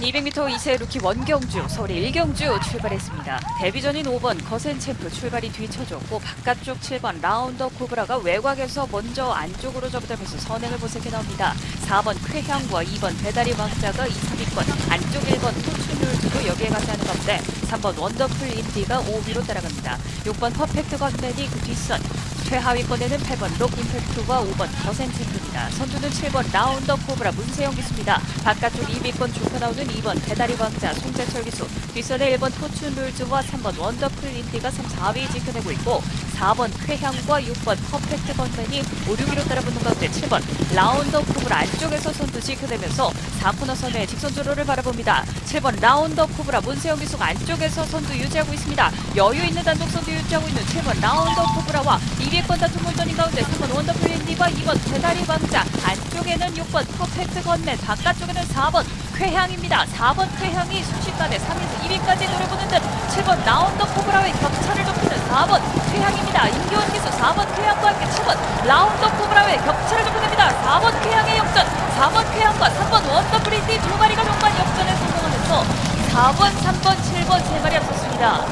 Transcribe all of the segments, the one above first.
1200m 2세 루키 원경주, 서울의 1경주 출발했습니다. 데뷔전인 5번 거센 챔프 출발이 뒤쳐졌고 바깥쪽 7번 라운더 코브라가 외곽에서 먼저 안쪽으로 접어들면서 선행을 보색해 나옵니다. 4번 쾌향과 2번 배다리 왕자가 2, 3위권, 안쪽 1번 토춘룰즈도 여기에 같이 하는 가운데 3번 원더풀 인디가 5위로 따라갑니다. 6번 퍼펙트 건맨이 그 뒷선, 최하위권에는 8번 록 임팩트와 5번 거센 챔프입니다. 선두는 7번 라운더 코브라 문세영 기수입니다. 바깥쪽 2위권 좁혀 나오는 2번 배다리 왕자 송재철 기수, 뒷선에 1번 포춘 룰즈와 3번 원더풀 인디가 3, 4위 지켜내고 있고 4번 쾌향과 6번 퍼펙트 건맨이 5, 6위로 따라붙는 가운데 7번 라운더 코브라 안쪽에서 선두 지켜내면서 4코너 선의 직선 주로를 바라봅니다. 7번 라운더 코브라 문세영 기수가 안쪽에서 선두 유지하고 있습니다. 여유 있는 단독 선두 유지하고 있는 7번 라운더 코브라와 2위권 다툼 몰전인 가운데 3번 원더풀 인디와 2번 배다리 왕자 안쪽에는 6번 퍼펙트 건맨 바깥쪽에는 4번 쾌향입니다. 4번 쾌향이 순식간에 3위에서 2위까지 노려보는 듯 7번 라운더 코브라의 격차를 좁히는 4번 쾌향입니다. 임기원 기수 4번 쾌향과 함께 7번 라운더 코브라의 격차를 좁혀냅니다. 4번 쾌향의 역전 4번 쾌향과 3번 원더 브리티 두 마리가 정말 역전에 성공하면서 4번, 3번, 7번 세 마리 앞섰습니다.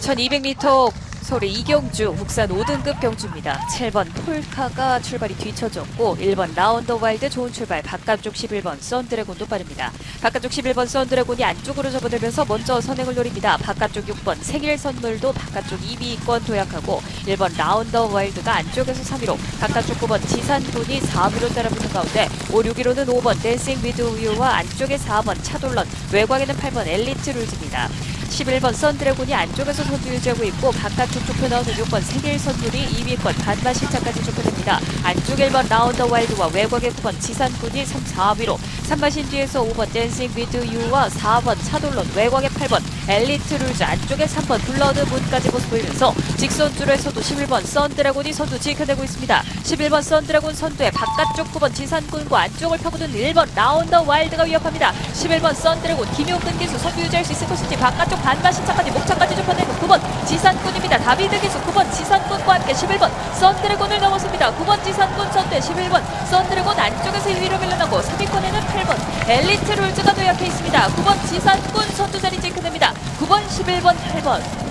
1200m 서울의 이경주 국산 5등급 경주입니다. 7번 폴카가 출발이 뒤쳐졌고 1번 라운더 와일드 좋은 출발 바깥쪽 11번 썬드래곤도 빠릅니다. 바깥쪽 11번 썬드래곤이 안쪽으로 접어들면서 먼저 선행을 노립니다. 바깥쪽 6번 생일 선물도 바깥쪽 2위권 도약하고 1번 라운더 와일드가 안쪽에서 3위로 바깥쪽 9번 지산군이 4위로 따라붙는 가운데 5, 6위로는 5번 댄싱 위드 우유와 안쪽에 4번 차돌런 외곽에는 8번 엘리트 룰즈입니다. 11번 썬드래곤이 안쪽에서 선두 유지하고 있고 바깥쪽 좁혀 나오는 6번 생일 선물이 2위권 반반 실차까지 좁혀냅니다. 안쪽 1번 라운더 와일드와 외곽의 9번 지산군이 3, 4위로 3마신 뒤에서 5번 댄싱 위드 유와 4번 차돌론 외곽의 8번 엘리트 룰즈 안쪽에 3번 블러드 문까지 모습 보이면서 직선줄에서도 11번 썬드래곤이 선두 지켜내고 있습니다. 11번 썬드래곤 선두에 바깥쪽 9번 지산군과 안쪽을 펴고든 1번 라운더 와일드가 위협합니다. 11번 썬드래곤 김용근 기수 선두 유지할 수 있을 것인지 바깥쪽 반반 신차까지 목차까지 좁혀내는 9번 지산군입니다. 다비드 기수 9번 지산군과 함께 11번 썬드래곤을 넘었습니다. 9번 지산군 선두에 11번 썬드래곤 안쪽에서 1위로 밀려나고 3위권에는 8번 엘리트 룰즈가 도약해 있습니다. 9번 지산군 선두 자리 지켜냅니다. 9번 11번 8번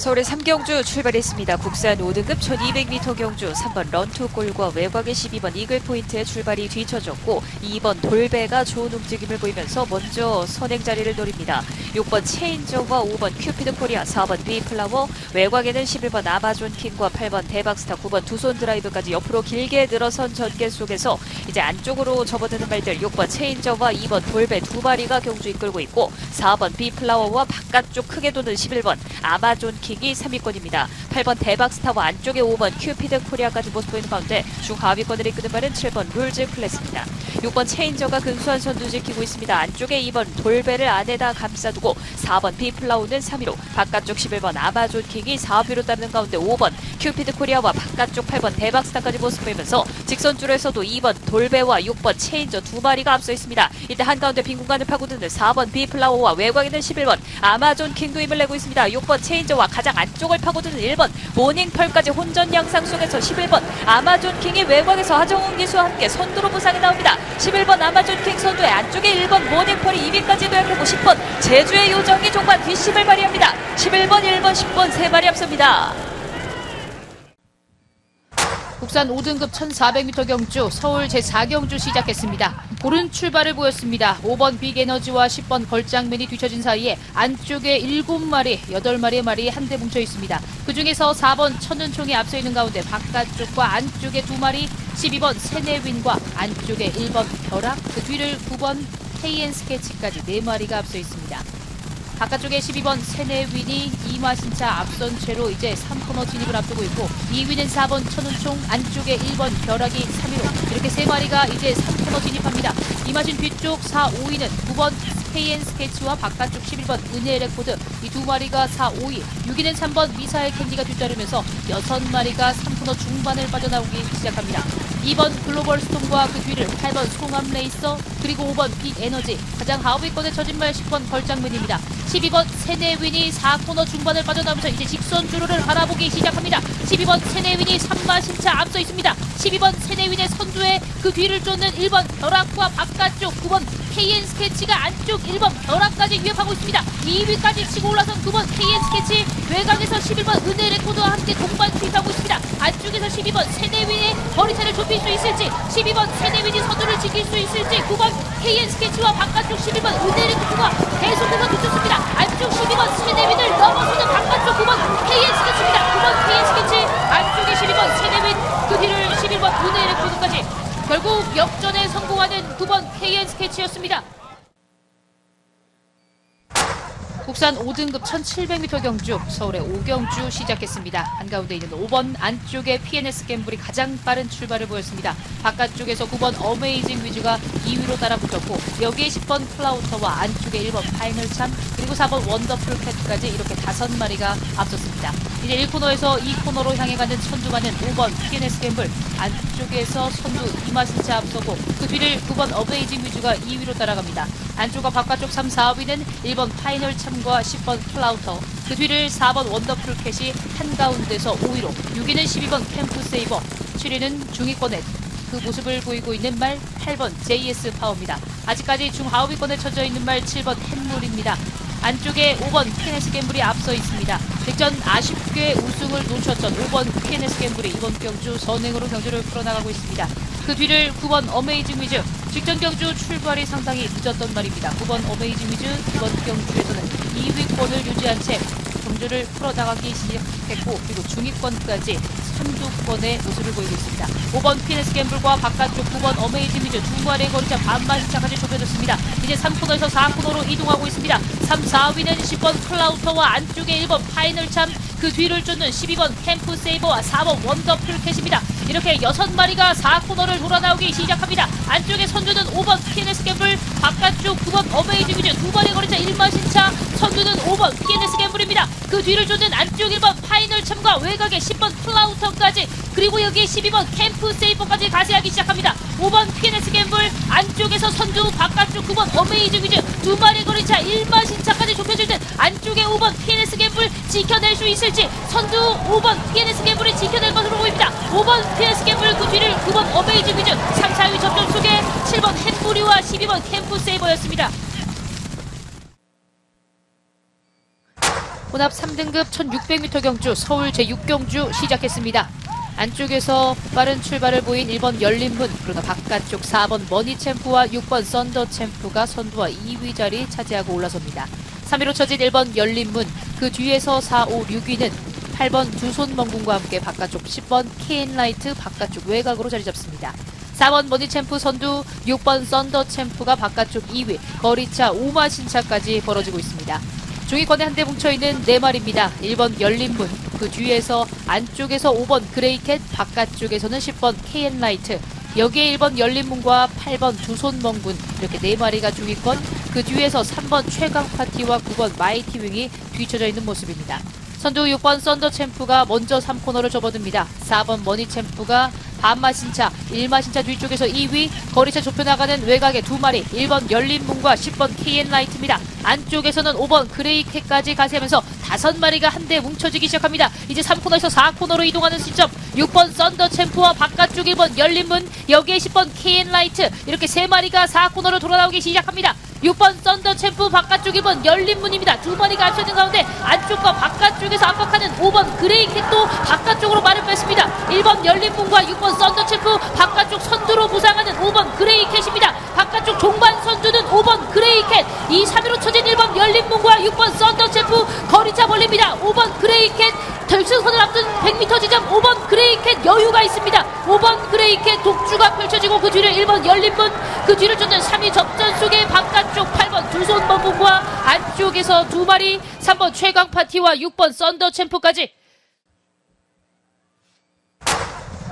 서울의 3경주 출발했습니다. 국산 5등급 1200m 경주 3번 런투골과 외곽의 12번 이글포인트의 출발이 뒤쳐졌고 2번 돌배가 좋은 움직임을 보이면서 먼저 선행 자리를 노립니다. 6번 체인저와 5번 큐피드 코리아 4번 비플라워 외곽에는 11번 아마존 킹과 8번 대박스타 9번 두손 드라이브까지 옆으로 길게 늘어선 전개 속에서 이제 안쪽으로 접어드는 말들 6번 체인저와 2번 돌배 두 마리가 경주 이끌고 있고 4번 비플라워와 바깥쪽 크게 도는 11번 아마존 킹이 3위권입니다. 8번 대박스타와 안쪽에 5번 큐피드 코리아까지 모습 보이는 가운데 중하위권을 이끄는 말은 7번 룰즈 클래스입니다. 6번 체인저가 근소한 선두 지키고 있습니다. 안쪽에 2번 돌배를 안에다 감싸두고 4번 비플라우는 3위로 바깥쪽 11번 아마존 킹이 4위로 따르는 가운데 5번 큐피드 코리아와 바깥쪽 8번 대박스타까지 모습 보이면서 직선줄에서도 2번 돌배와 6번 체인저 두 마리가 앞서 있습니다. 이때 한가운데 빈 공간을 파고드는 4번 비플라워와 외곽에는 11번 아마존 킹도 힘을 내고 있습니다. 6번 체인저와 가장 안쪽을 파고드는 1번 모닝펄까지 혼전 양상 속에서 11번 아마존 킹이 외곽에서 하정훈 기수와 함께 선두로 부상이 나옵니다. 11번 아마존 킹 선두에 안쪽에 1번 모닝펄이 2위까지 도약하고 10번 제주의 요정이 종반 뒷심을 발휘합니다. 11번, 1번, 10번 세 마리 앞섭니다. 국산 5등급 1400m 경주 서울 제4경주 시작했습니다. 고른 출발을 보였습니다. 5번 빅에너지와 10번 걸장맨이 뒤처진 사이에 안쪽에 7마리, 8마리의 말이 한데 뭉쳐 있습니다. 그중에서 4번 천은총이 앞서 있는 가운데 바깥쪽과 안쪽에 2마리, 12번 세네윈과 안쪽에 1번 벼락, 그 뒤를 9번 KN 스케치까지 4마리가 앞서 있습니다. 바깥쪽에 12번 세네윈이 이마신차 앞선 채로 이제 3코너 진입을 앞두고 있고 2위는 4번 천운총 안쪽에 1번 벼락이 3위로 이렇게 세 마리가 이제 3코너 진입합니다. 이마신 뒤쪽 4, 5위는 9번 KN 스케치와 바깥쪽 11번 은혜 레코드 이 두 마리가 4, 5위 6위는 3번 미사일 캔디가 뒤따르면서 6마리가 3코너 중반을 빠져나오기 시작합니다. 2번 글로벌 스톰과 그 뒤를 8번 송암 레이서 그리고 5번 빅 에너지 가장 하위권에 처진 말 10번 걸장맨입니다. 12번 세네윈이 4코너 중반을 빠져나오면서 이제 직선 선주로를 알아보기 시작합니다. 12번 세네윈이 3마 신차 앞서 있습니다. 12번 세네윈의 선두에 그 뒤를 쫓는 1번 벼락과 바깥쪽 9번 KN 스케치가 안쪽 1번 벼락까지 위협하고 있습니다. 2위까지 치고 올라선 9번 KN 스케치 외곽에서 11번 은혜 레코드와 함께 동반 투입하고 있습니다. 안 쪽에서 12번 세네윈의 거리차를 좁힐 수 있을지 12번 세네윈이 선두를 지킬 수 있을지 9번 KN 스케치와 바깥쪽 11번 은혜 레코드가 계속해서 뒤쫓습니다. 안쪽 12번 세네윈을 넘어서는 바깥쪽 9번 KN 스케치입니다. 9번 KN 스케치 안쪽에 12번 세네윈 그 뒤를 11번 은혜 레코드까지 결국 역전에 성공하는 9번 KN 스케치였습니다. 국산 5등급 1700m 경주 서울의 오경주 시작했습니다. 한가운데 있는 5번 안쪽에 PNS 갬블이 가장 빠른 출발을 보였습니다. 바깥쪽에서 9번 어메이징 위즈가 2위로 따라붙었고 여기에 10번 클라우터와 안쪽에 1번 파이널 참 그리고 4번 원더풀 캣까지 이렇게 다섯 마리가 앞섰습니다. 이제 1코너에서 2코너로 향해 가는 선두가는 5번 PNS 갬블 안쪽에서 선두 이마신차 앞서고 그 뒤를 9번 어메이징 위즈가 2위로 따라갑니다. 안쪽과 바깥쪽 3, 4위는 1번 파이널 참과 10번 클라우터 그 뒤를 4번 원더풀 캣이 한가운데서 5위로 6위는 12번 캠프 세이버 7위는 중위권에 그 모습을 보이고 있는 말 8번 JS 파워입니다. 아직까지 중하위권에 쳐져 있는 말 7번 햇물입니다. 안쪽에 5번 PNS 갬블이 앞서 있습니다. 직전 아쉽게 우승을 놓쳤던 5번 PNS 갬블이 이번 경주 선행으로 경주를 풀어나가고 있습니다. 그 뒤를 9번 어메이징 위즈 직전 경주 출발이 상당히 늦었던 말입니다. 9번 어메이징 위즈 이번 경주에서는 2위권을 유지한 채 경주를 풀어나가기 시작했고 그리고 중위권까지 선두권의 모습을 보이고 있습니다. 5번 피네스 갬블과 바깥쪽 9번 어메이징 위즈 두 마리의 거리차 반만 시차까지 좁혀졌습니다. 이제 3코너에서 4코너로 이동하고 있습니다. 3, 4위는 10번 클라우터와 안쪽에 1번 파이널 참 그 뒤를 쫓는 12번 캠프 세이버와 4번 원더 풀 캣입니다. 이렇게 6마리가 4코너를 돌아 나오기 시작합니다. 안쪽에 선두는 5번 PNS 갬블, 바깥쪽 9번 어메이징 위즈 두 번의 거리차 1마 신차, 선두는 5번 PNS 갬블입니다. 그 뒤를 쫓는 안쪽 1번 파이널 참과 외곽의 10번 플라우터까지 그리고 여기 12번 캠프 세이버까지 가세하기 시작합니다. 5번 PNS 갬블 안쪽에서 선두 바깥쪽 9번 어메이징 위즈 두 마리 거리 차 1마 신차까지 좁혀질 듯 안쪽에 5번 PNS 갬블 지켜낼 수 있을지 선두 5번 PNS 갬블이 지켜낼 것으로 보입니다. 5번 PNS 갬블 그 뒤를 9번 어메이징 위즈 3, 4위 접전 속에 7번 햄부리와 12번 캠프 세이버였습니다. 혼합 3등급 1600m 경주 서울 제6경주 시작했습니다. 안쪽에서 빠른 출발을 보인 1번 열린문 그러나 바깥쪽 4번 머니 챔프와 6번 썬더 챔프가 선두와 2위 자리 차지하고 올라섭니다. 3위로 쳐진 1번 열린문 그 뒤에서 4, 5, 6위는 8번 두손 멍군과 함께 바깥쪽 10번 케인라이트 바깥쪽 외곽으로 자리 잡습니다. 4번 머니 챔프 선두 6번 썬더 챔프가 바깥쪽 2위 거리차 5마 신차까지 벌어지고 있습니다. 중위권에 한 대 뭉쳐있는 네 마리입니다. 1번 열린문, 그 뒤에서 안쪽에서 5번 그레이캣, 바깥쪽에서는 10번 KN라이트, 여기에 1번 열린문과 8번 두손멍군 이렇게 네 마리가 중위권, 그 뒤에서 3번 최강 파티와 9번 마이티 윙이 뒤쳐져 있는 모습입니다. 선두 6번 썬더 챔프가 먼저 3코너를 접어듭니다. 4번 머니 챔프가 반마 신차, 1마 신차 뒤쪽에서 2위, 거리차 좁혀나가는 외곽의 두 마리, 1번 열린문과 10번 KN라이트입니다. 안쪽에서는 5번 그레이캣까지 가세하면서 다섯 마리가 한데 뭉쳐지기 시작합니다. 이제 3코너에서 4코너로 이동하는 시점, 6번 썬더 챔프와 바깥쪽 1번 열린문, 여기에 10번 KN라이트, 이렇게 세 마리가 4코너로 돌아나오기 시작합니다. 6번 썬더 챔프 바깥쪽 1번 열린 문입니다. 두 마리가 앞서는 가운데 안쪽과 바깥쪽에서 압박하는 5번 그레이 캣도 바깥쪽으로 말을 뺐습니다. 1번 열린 문과 6번 썬더 챔프 바깥쪽 선두로 부상하는 5번 그레이 캣입니다. 바깥쪽 종반 선두는 5번 그레이 캣 이 3위로 쳐진 1번 열린 문과 6번 썬더 챔프 거리차 벌립니다. 5번 그레이 캣 결승선을 앞둔 100m 지점 5번 그레이캣 여유가 있습니다. 5번 그레이캣 독주가 펼쳐지고 그 뒤를 1번 열린문 그 뒤를 쫓는 3위 접전 속에 바깥쪽 8번 두손 범부과 안쪽에서 두 마리 3번 최강 파티와 6번 썬더 챔프까지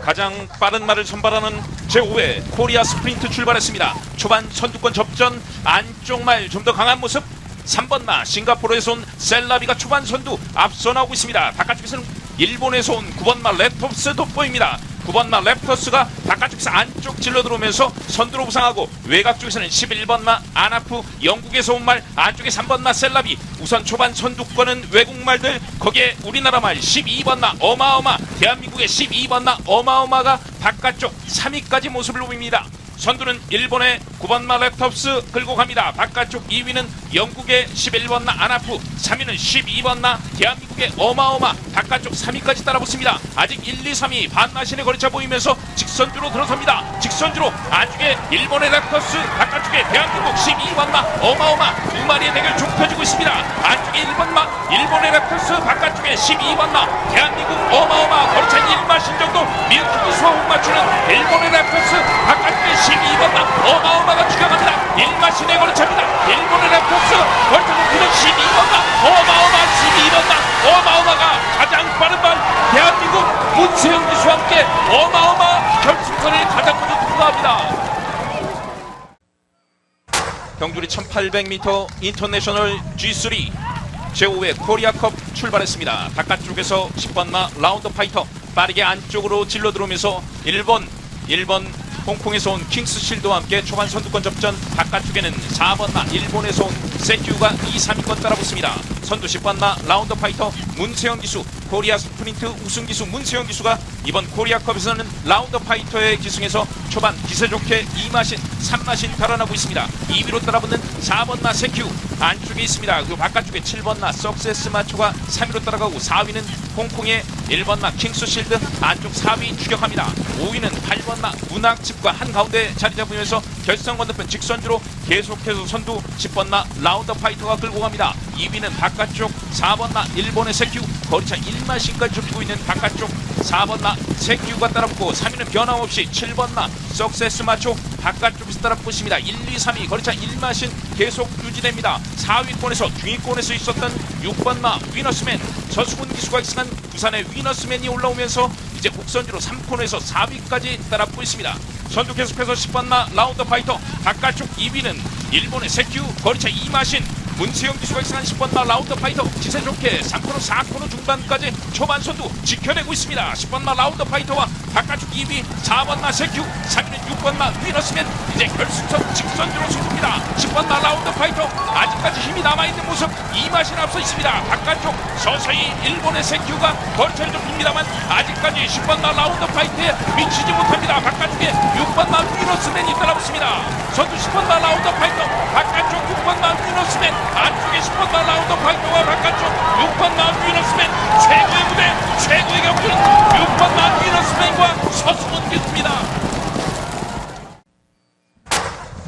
가장 빠른 말을 선발하는 제5회 코리아 스프린트 출발했습니다. 초반 선두권 접전 안쪽 말 좀 더 강한 모습 3번 마 싱가포르에서 온 셀라비가 초반 선두 앞서 나오고 있습니다. 바깥쪽에서는 일본에서 온 9번 마 레톱스 돋보입니다. 9번마 랩터스가 바깥쪽에서 안쪽 질러 들어오면서 선두로 부상하고 외곽 쪽에서는 11번마 아나프 영국에서 온 말 안쪽에 3번마 셀라비 우선 초반 선두권은 외국 말들 거기에 우리나라 말 12번마 어마어마 대한민국의 12번마 어마어마가 바깥쪽 3위까지 모습을 보입니다. 선두는 일본의 9번 마 랩톱스 끌고 갑니다. 바깥쪽 2위는 영국의 11번마 아나프, 3위는 12번마 대한민국의 어마어마 바깥쪽 3위까지 따라붙습니다. 아직 1, 2, 3위 반마신에 걸쳐 보이면서 직선주로 들어섭니다. 직선주로 안쪽에 일본의 랩톱스, 바깥쪽에 대한민국 12번마 어마어마 두 마리의 대결 좁혀지고 있습니다. 안쪽에 1번 마 일본의 랩톱스, 바깥쪽에 12번 마 대한민국 어마어마 거리차 1마 신 정도 밀키기 수호흡 맞추는 일본의 랩톱스, 바깥쪽에 12번 마 어마어마가 추격합니다. 1마 신의 거리차입니다. 일본의 랩톱스 거리차 높이는 12번 마 어마어마 12번 마 어마어마가 가장 빠른 말 대한민국 문세영 기수와 함께 어마어마 결승선을 가장 먼저 통과합니다. 경주리 1800m 인터내셔널 G3 제5회 코리아컵 출발했습니다. 바깥쪽에서 10번마 라운드 파이터 빠르게 안쪽으로 질러 들어오면서 1번 1번 홍콩에서 온 킹스 실드와 함께 초반 선두권 접전 바깥쪽에는 4번마 일본에서 온 세큐가 2, 3위권 따라붙습니다. 선두 10번마 라운드 파이터 문세영 기수 코리아 스프린트 우승 기수 문세영 기수가 이번 코리아컵에서는 라운드 파이터의 기승에서 초반 기세 좋게 2마신 3마신 달아나고 있습니다. 2위로 따라붙는 4번 마 세큐 안쪽에 있습니다. 그 바깥쪽에 7번 마 석세스 마초가 3위로 따라가고 4위는 홍콩의 1번 마 킹스 실드 안쪽 4위 추격합니다. 5위는 8번 마 문학집과 한가운데 자리 잡으면서 결승 건너편 직선주로 계속해서 선두 10번마 라운드 파이터가 끌고 갑니다. 2위는 바깥쪽 4번마 일본의 세큐 거리차 1마신까지 좁히고 있는 바깥쪽 4번마 세큐가 따라붙고 3위는 변함없이 7번마 석세스 마초 바깥쪽에서 따라붙고 있습니다. 1, 2, 3위 거리차 1마신 계속 유지됩니다. 4위권에서 중위권에서 있었던 6번마 위너스맨 서수근 기수가 기승한 부산의 위너스맨이 올라오면서 이제 곡선주로 3코너에서 4위까지 따라붙고 있습니다. 선두 계속해서 10번마 라운드 파이터. 바깥쪽 2위는 일본의 세큐 거리차 2마신 문세영 기수가 기승한 10번 마 라운드 파이터 기세 좋게 3코너 4코너 중반까지 초반 선두 지켜내고 있습니다. 10번 마 라운드 파이터와 바깥쪽 2위 4번 마 세큐 3위는 6번 마 위너스맨 이제 결승선 직선주로 승부입니다. 10번 마 라운드 파이터 아직까지 힘이 남아있는 모습 2마신 앞서 있습니다. 바깥쪽 서서히 일본의 세큐가 거리차를 좁힙니다만 아직까지 10번 마 라운드 파이터에 미치지 못합니다. 바깥쪽에 6번 마 위너스맨이 따라붙습니다. 선두 10번 마 라운드 파이터 바깥쪽 6번 마 위너스맨 안쪽에 10번마 라운드 파이터와 바깥쪽 6번마 위너스맨 최고의 무대 최고의 경기는 6번마 위너스맨과 서수원 기수입니다.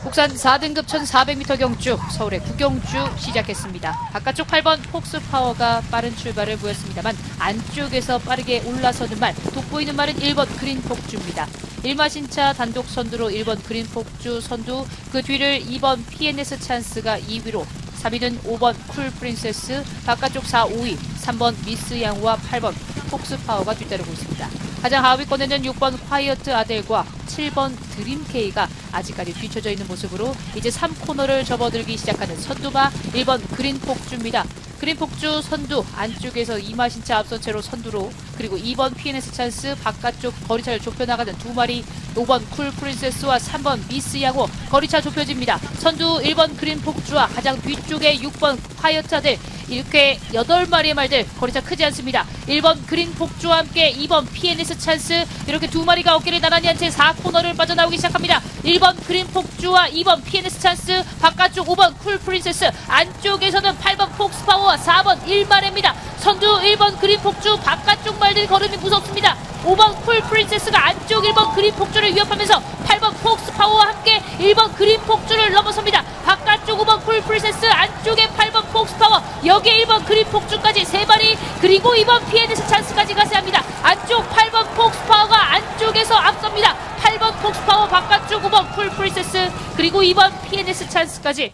국산 4등급 1400m 경주 서울의 구경주 시작했습니다. 바깥쪽 8번 폭스 파워가 빠른 출발을 보였습니다만 안쪽에서 빠르게 올라서는 말 돋보이는 말은 1번 그린 폭주입니다. 1마신차 단독 선두로 1번 그린 폭주 선두 그 뒤를 2번 PNS 찬스가 2위로 3위는 5번 쿨 프린세스 바깥쪽 4, 5위 3번 미스 양과 8번 폭스 파워가 뒤따르고 있습니다. 가장 하위권에는 6번 콰이어트 아델과 7번 드림케이가 아직까지 뒤쳐져 있는 모습으로 이제 3코너를 접어들기 시작하는 선두마 1번 그린 폭주입니다. 그린 폭주 선두 안쪽에서 이마신 차 앞선 채로 선두로 그리고 2번 PNS 찬스 바깥쪽 거리차를 좁혀나가는 두 마리 5번 쿨 프린세스와 3번 미스 양호 거리차 좁혀집니다. 선두 1번 그린 폭주와 가장 뒤쪽에 6번 콰이어트 아델 이렇게 8마리의 말들 거리차 크지 않습니다. 1번 그린 폭주와 함께 2번 PNS 찬스 이렇게 두 마리가 어깨를 나란히 한 채 4코너를 빠져나오기 시작합니다. 1번 그린 폭주와 2번 PNS 찬스 바깥쪽 5번 쿨 프린세스 안쪽에서는 8번 폭스 파워와 4번 1마레입니다. 선두 1번 그린 폭주 바깥쪽 말들 걸음이 무섭습니다. 5번 쿨 프린세스가 안쪽 1번 그린 폭주를 위협하면서 8번 폭스 파워와 함께 1번 그린 폭주를 넘어섭니다. 바 깥쪽 5번 쿨 프린세스 안쪽에 8번 폭스 파워 여기에 1번 그린 폭주까지 세 마리 그리고 2번 PNS 찬스까지 가세야 합니다. 안쪽 8번 폭스 파워가 안쪽에서 앞섭니다. 8번 폭스 파워 바깥쪽 5번 쿨 프린세스 그리고 2번 PNS 찬스까지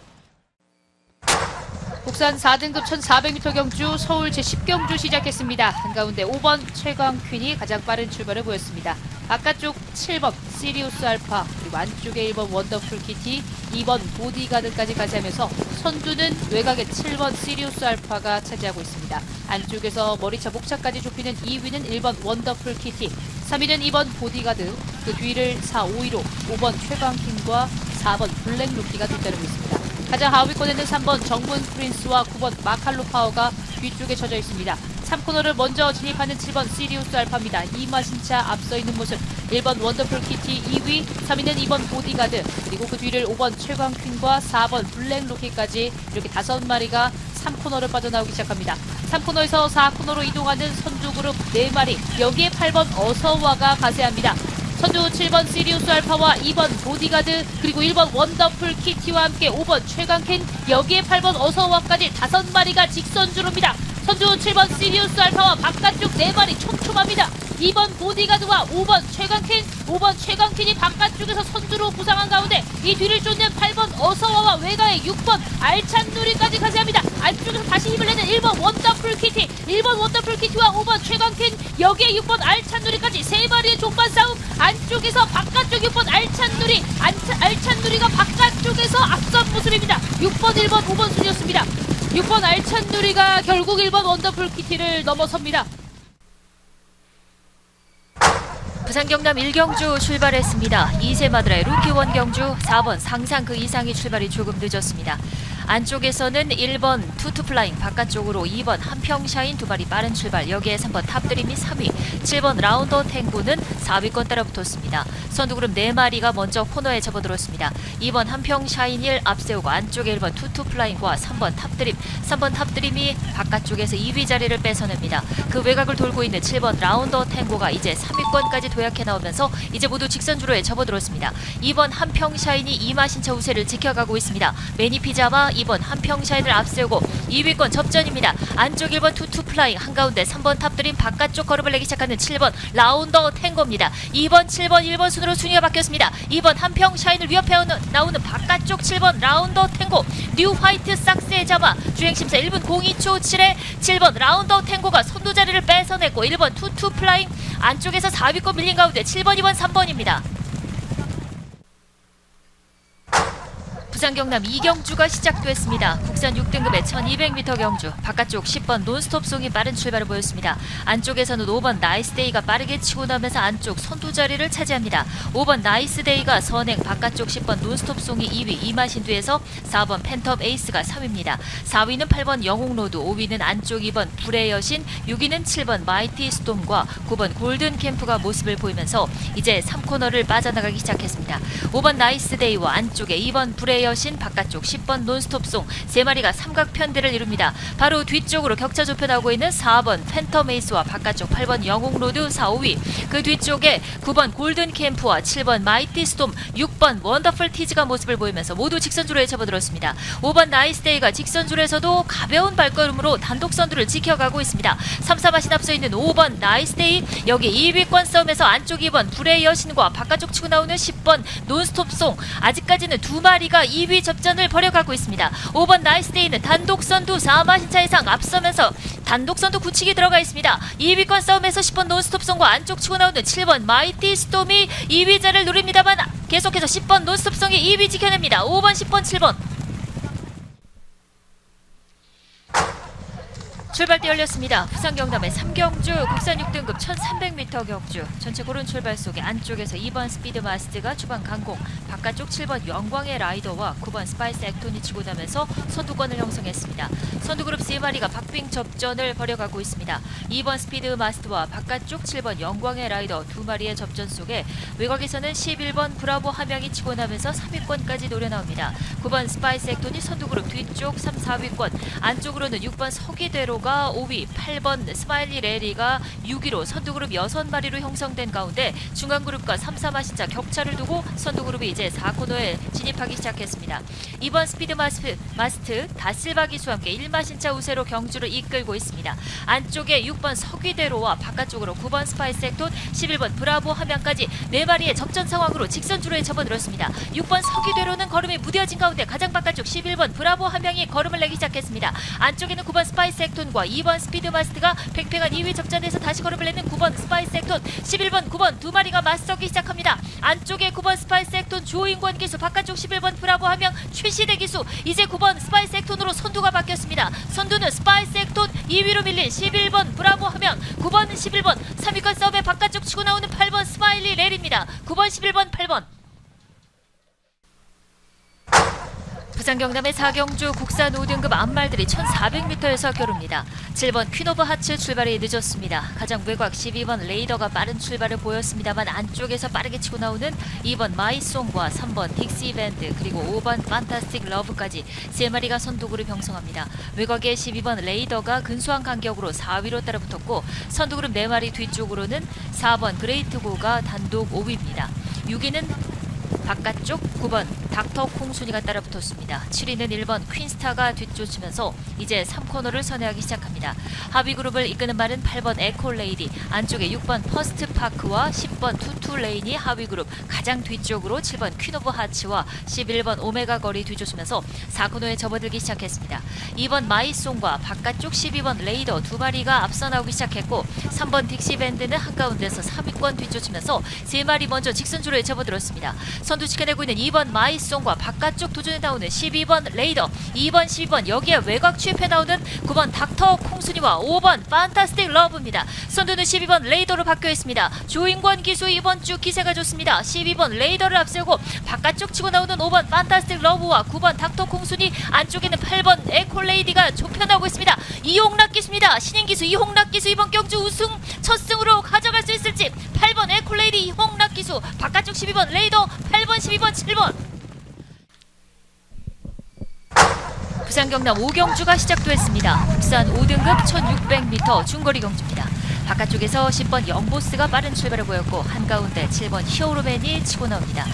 국산 4등급 1400m 경주 서울 제10경주 시작했습니다. 한가운데 5번 최광 퀸이 가장 빠른 출발을 보였습니다. 바깥쪽 7번 시리우스 알파 그리고 안쪽에 1번 원더풀 키티 2번 보디가드까지 가세하면서 선두는 외곽의 7번 시리우스 알파가 차지하고 있습니다. 안쪽에서 머리차 목차까지 좁히는 2위는 1번 원더풀 키티 3위는 2번 보디가드, 그 뒤를 4, 5위로 5번 최광킹과 4번 블랙루키가 뒤따르고 있습니다. 가장 하위권에는 3번 정문 프린스와 9번 마칼로 파워가 뒤쪽에 쳐져 있습니다. 3코너를 먼저 진입하는 7번 시리우스 알파입니다. 이마신차 앞서 있는 모습 1번 원더풀 키티 2위, 3위는 2번 보디가드, 그리고 그 뒤를 5번 최광퀸과 4번 블랙루키까지 이렇게 다섯 마리가 3코너를 빠져나오기 시작합니다. 3코너에서 4코너로 이동하는 선두 그룹 4마리, 여기에 8번 어서와가 가세합니다. 선두 7번 시리우스 알파와 2번 보디가드 그리고 1번 원더풀 키티와 함께 5번 최강캔 여기에 8번 어서와까지 5마리가 직선주로입니다. 선두 7번 시리우스 알파와 바깥쪽 4마리 촘촘합니다. 2번 보디가드와 5번 최강캔 5번 최강캔이 바깥쪽에서 선두로 부상한 가운데 이 뒤를 쫓는 8번 어서와와 외가의 6번 알찬 누리까지 가세합니다. 안쪽에서 다시 힘을 내는 1번 원더풀 키티 1번 원더풀 키티와 5번 최강캔 여기에 6번 알찬 누리까지 세 마리의 종반 싸움 안쪽에서 바깥쪽 6번 알찬 누리 안차, 알찬 누리가 바깥쪽에서 앞선 모습입니다. 6번 1번 5번 순이었습니다. 6번 알찬 누리가 결국 1번 원더풀 키티를 넘어섭니다. 부산 경남 1경주 출발했습니다. 2세 마드라의 루키 원경주 4번 상상 그 이상의 출발이 조금 늦었습니다. 안쪽에서는 1번 투투 플라잉 바깥쪽으로 2번 한평샤인 두 발이 빠른 출발 여기에 3번 탑드림이 3위 7번 라운더 탱고는 4위권 따라 붙었습니다. 선두그룹 4마리가 먼저 코너에 접어들었습니다. 2번 한평샤인 1 앞세우고 안쪽에 1번 투투 플라잉과 3번 탑드림 3번 탑드림이 바깥쪽에서 2위 자리를 뺏어냅니다. 그 외곽을 돌고 있는 7번 라운더 탱고가 이제 3위권까지 도약해 나오면서 이제 모두 직선주로에 접어들었습니다. 2번 한평샤인이 이마신차 우세를 지켜가고 있습니다. 매니피자마 2번 한평샤인을 앞세우고 2위권 접전입니다. 안쪽 1번 투투 플라잉 한가운데 3번 탑드림 바깥쪽 걸음을 내기 시작하는 7번 라운더 탱고입니다. 2번 7번 1번 순으로 순위가 바뀌었습니다. 2번 한평샤인을 위협해 나오는 바깥쪽 7번 라운더 탱고 뉴 화이트 삭스의 자마 주행심사 1분 02초 7에 7번 라운더 탱고가 선두 자리를 뺏어냈고 1번 투투 플라잉 안쪽에서 4위권 밀린 가운데 7번 2번 3번입니다. 부산 경남 이경주가 시작됐습니다. 국산 6등급의 1200m 경주. 바깥쪽 10번 논스톱송이 빠른 출발을 보였습니다. 안쪽에서는 5번 나이스데이가 빠르게 치고 나면서 안쪽 선두 자리를 차지합니다. 5번 나이스데이가 선행 바깥쪽 10번 논스톱송이 2위 이마신두에서 4번 펜텀 에이스가 3위입니다. 4위는 8번 영웅로드, 5위는 안쪽 2번 불의 여신, 6위는 7번 마이티 스톰과 9번 골든 캠프가 모습을 보이면서 이제 3코너를 빠져나가기 시작했습니다. 5번 나이스데이와 안쪽에 2번 불의 여신 바깥쪽 10번 논스톱송 세 마리가 삼각 편대를 이룹니다. 바로 뒤쪽으로 격차 좁혀 나오고 있는 4번 팬텀 에이스와 바깥쪽 8번 영웅 로드 4, 5위 그 뒤쪽에 9번 골든 캠프와 7번 마이티 스톰 6번 원더풀 티즈가 모습을 보이면서 모두 직선주로에 접어들었습니다. 5번 나이스데이가 직선줄에서도 가벼운 발걸음으로 단독 선두를 지켜가고 있습니다. 3, 4마신 앞서 있는 5번 나이스데이 여기 2위권 싸움에서 안쪽 2번 불의 여신과 바깥쪽 치고 나오는 10번 논스톱송 아직까지는 두 마리가 2위 접전을 벌여가고 있습니다. 5번 나이스데이는 단독 선두 4마신차 이상 앞서면서 단독 선두 굳히기 들어가 있습니다. 2위권 싸움에서 10번 논스톱송과 안쪽 치고 나오는 7번 마이티 스톰이 2위자를 노립니다만 계속해서 10번 논스톱송이 2위 지켜냅니다. 5번, 10번, 7번. 출발대 열렸습니다. 부산 경남의 삼경주 국산 6등급 1300m 경주 전체 고른 출발 속에 안쪽에서 2번 스피드 마스트가 초반 강공 바깥쪽 7번 영광의 라이더와 9번 스파이스 액톤이 치고 나면서 선두권을 형성했습니다. 선두그룹 3마리가 박빙 접전을 벌여가고 있습니다. 2번 스피드 마스트와 바깥쪽 7번 영광의 라이더 두 마리의 접전 속에 외곽에서는 11번 브라보 함양이 치고 나면서 3위권까지 노려나옵니다. 9번 스파이스 액톤이 선두그룹 뒤쪽 3, 4위권 안쪽으로는 6번 서기대로가 5위, 8번 스마일리 레리가 6위로 선두그룹 6마리로 형성된 가운데 중간그룹과 3, 4마신자 격차를 두고 선두그룹이 이제 4코너에 진입하기 시작했습니다. 2번 스피드 마스트, 마스트 다실바 기수와 함께 1마신차 우세로 경주를 이끌고 있습니다. 안쪽에 6번 서귀대로와 바깥쪽으로 9번 스파이스 액톤, 11번 브라보 함양까지 4마리의 접전 상황으로 직선주로에 접어들었습니다. 6번 서귀대로는 걸음이 무뎌진 가운데 가장 바깥쪽 11번 브라보 함양이 걸음을 내기 시작했습니다. 안쪽에는 9번 스파이스 엑콜레 이디과 2번 스피드마스트가 팽팽한 2위 접전에서 다시 걸음을 내는 9번 스파이스 액톤 11번 9번 두 마리가 맞서기 시작합니다. 안쪽에 9번 스파이스 액톤 조인권 기수 바깥쪽 11번 브라보 한명 최시대 기수 이제 9번 스파이스 액톤으로 선두가 바뀌었습니다. 선두는 스파이스 액톤 2위로 밀린 11번 브라보 하면 9번 11번 3위권 싸움에 바깥쪽 치고 나오는 8번 스마일리 렐입니다. 9번 11번 8번 부산 경남의 사경주 국산 5등급 암말들이 1400m에서 겨룹니다. 7번 퀸오브 하츠 출발이 늦었습니다. 가장 외곽 12번 레이더가 빠른 출발을 보였습니다만 안쪽에서 빠르게 치고 나오는 2번 마이송과 3번 딕시 밴드 그리고 5번 판타스틱 러브까지 세 마리가 선두그룹 형성합니다. 외곽에 12번 레이더가 근소한 간격으로 4위로 따라붙었고 선두그룹 4마리 뒤쪽으로는 4번 그레이트고가 단독 5위입니다. 6위는 바깥쪽 9번 닥터 콩순이가 따라붙었습니다. 7위는 1번 퀸스타가 뒤쫓으면서 이제 3코너를 선회하기 시작합니다. 하위 그룹을 이끄는 말은 8번 에콜레이디, 안쪽에 6번 퍼스트 파크와 10번 투투 레인이 하위 그룹, 가장 뒤쪽으로 7번 퀸 오브 하츠와 11번 오메가 거리 뒤쫓으면서 4코너에 접어들기 시작했습니다. 2번 마이송과 바깥쪽 12번 레이더 두 마리가 앞서 나오기 시작했고 3번 딕시 밴드는 한가운데서 3위권 뒤쫓으면서 세 마리 먼저 직선주로에 접어들었습니다. 선두 지켜내고 있는 2번 마이송과 바깥쪽 도전에 나오는 12번 레이더, 2번 12번 여기에 외곽 취입해 나오는 9번 닥터 콩순이와 5번 판타스틱 러브입니다. 선두는 12번 레이더로 바뀌어 있습니다. 조인권 기수 이번 주 기세가 좋습니다. 12번 레이더를 앞세우고 바깥쪽 치고 나오는 5번 판타스틱 러브와 9번 닥터 콩순이 안쪽에는 8번 에콜레이디가 좁혀 나오고 있습니다. 이홍락 기수입니다. 신인 기수 이홍락 기수 이번 경주 우승 첫 승으로 가져갈 수 있을지 8번 에콜레이디 이홍락 기수 바깥쪽 12번 레이더 8번 12번 7번 부산 경남 5경주가 시작됐습니다. 국산 5등급 1600m 중거리 경주입니다. 바깥쪽에서 10번 영보스가 빠른 출발을 보였고 한가운데 7번 히어로맨이 치고 나옵니다.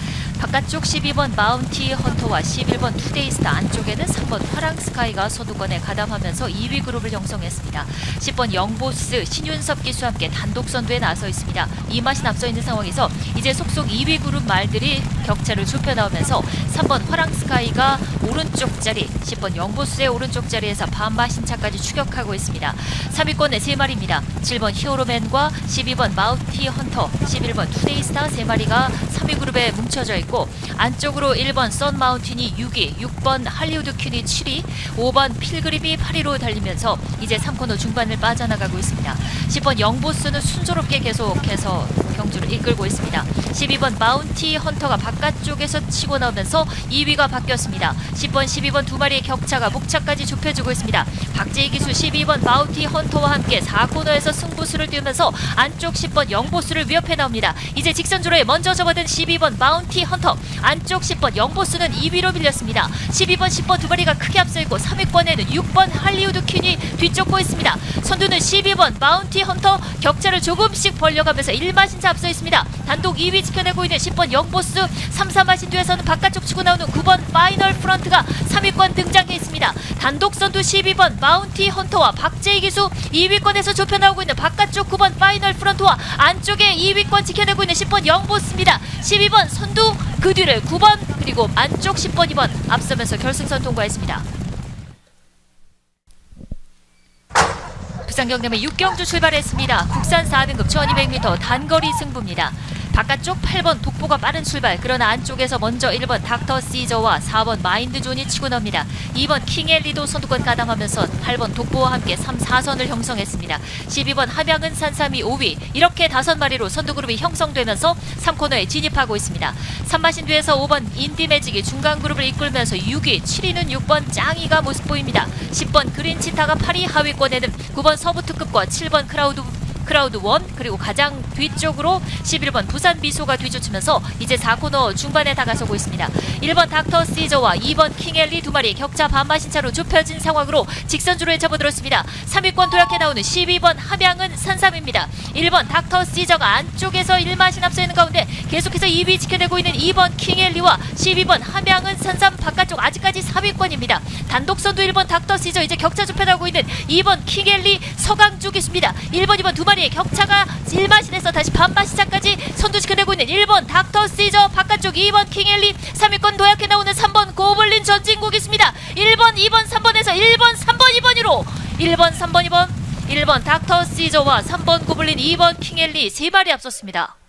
바깥쪽 12번 마운티 헌터와 11번 투데이스타 안쪽에는 3번 화랑스카이가 선두권에 가담하면서 2위 그룹을 형성했습니다. 10번 영보스 신윤섭 기수와 함께 단독 선두에 나서 있습니다. 이맛이 앞서 있는 상황에서 이제 속속 2위 그룹 말들이 격차를 좁혀 나오면서 3번 화랑스카이가 오른쪽 자리, 10번 영보스의 오른쪽 자리에서 반바 신차까지 추격하고 있습니다. 3위권의 3마리입니다. 7번 히어로맨과 12번 마우티 헌터, 11번 투데이스타 3마리가 3위 그룹에 뭉쳐져 있고 안쪽으로 1번 선 마운틴이 6위, 6번 할리우드 퀸이 7위, 5번 필그림이 8위로 달리면서 이제 3코너 중반을 빠져나가고 있습니다. 10번 영보스는 순조롭게 계속해서 경주를 이끌고 있습니다. 12번 마운티 헌터가 바깥쪽에서 치고 나오면서 2위가 바뀌었습니다. 10번, 12번 두 마리의 격차가 목차까지 좁혀지고 있습니다. 박재희 기수 12번 마운티 헌터와 함께 4코너에서 승부수를 띄우면서 안쪽 10번 영보스를 위협해 나옵니다. 이제 직선주로에 먼저 접어든 12번 마운티 헌터 안쪽 10번 영보스는 2위로 밀렸습니다. 12번, 10번 두 마리가 크게 앞서 있고 3위권에는 6번 할리우드 퀸이 뒤쫓고 있습니다. 선두는 12번 마운티 헌터 격차를 조금씩 벌려가면서 1마신 차 앞서 있습니다. 단독 2위 지켜내고 있는 10번 영보스 3, 4마신 뒤에서는 바깥쪽 치고 나오는 9번 파이널 프런트가 3위권 등장해 있습니다. 단독 선두 12번 마운티 헌터와 박재희 기수 2위권에서 좁혀 나오고 있는 바깥쪽 9번 파이널 프런트와 안쪽에 2위권 지켜내고 있는 10번 영보스입니다. 12번 선두 그 뒤를 9번 그리고 안쪽 10번 2번 앞서면서 결승선 통과했습니다. 부산 경남의 6경주 출발했습니다. 국산 4등급 1200m 단거리 승부입니다. 바깥쪽 8번 독보가 빠른 출발 그러나 안쪽에서 먼저 1번 닥터 시저와 4번 마인드존이 치고 나옵니다. 2번 킹엘리도 선두권 가담하면서 8번 독보와 함께 3, 4선을 형성했습니다. 12번 함양은 산삼이 5위 이렇게 다섯 마리로 선두그룹이 형성되면서 3코너에 진입하고 있습니다. 3마신 뒤에서 5번 인디매직이 중간 그룹을 이끌면서 6위, 7위는 6번 짱이가 모습 보입니다. 10번 그린치타가 8위 하위권에는 9번 서부특급과 7번 크라우드 크라우드 원 그리고 가장 뒤쪽으로 11번 부산 미소가 뒤쫓으면서 이제 4코너 중반에 다가서고 있습니다. 1번 닥터 시저와 2번 킹엘리 두 마리 격차 반마신 차로 좁혀진 상황으로 직선주로에 접어들었습니다. 3위권 도약해 나오는 12번 함양은 산삼입니다. 1번 닥터 시저가 안쪽에서 1마신 앞서 있는 가운데 계속해서 2위 지켜내고 있는 2번 킹엘리와 12번 함양은 산삼 바깥쪽 아직까지 4위권입니다. 단독 선두 1번 닥터 시저 이제 격차 좁혀나오고 있는 2번 킹엘리 서강주 기수입니다. 1번 2번 두 마리 의 격차가 1마신에서 다시 반마시차까지 선두 지켜내고 있는 1번 닥터 시저 바깥쪽 2번 킹엘리 3위권 도약해 나오는 3번 고블린 전진국 있습니다. 1번 2번 3번에서 1번 3번 2번으로 1번, 3번, 2번, 1번 닥터 시저와 3번 고블린, 2번 킹엘리 세 발이 앞섰습니다.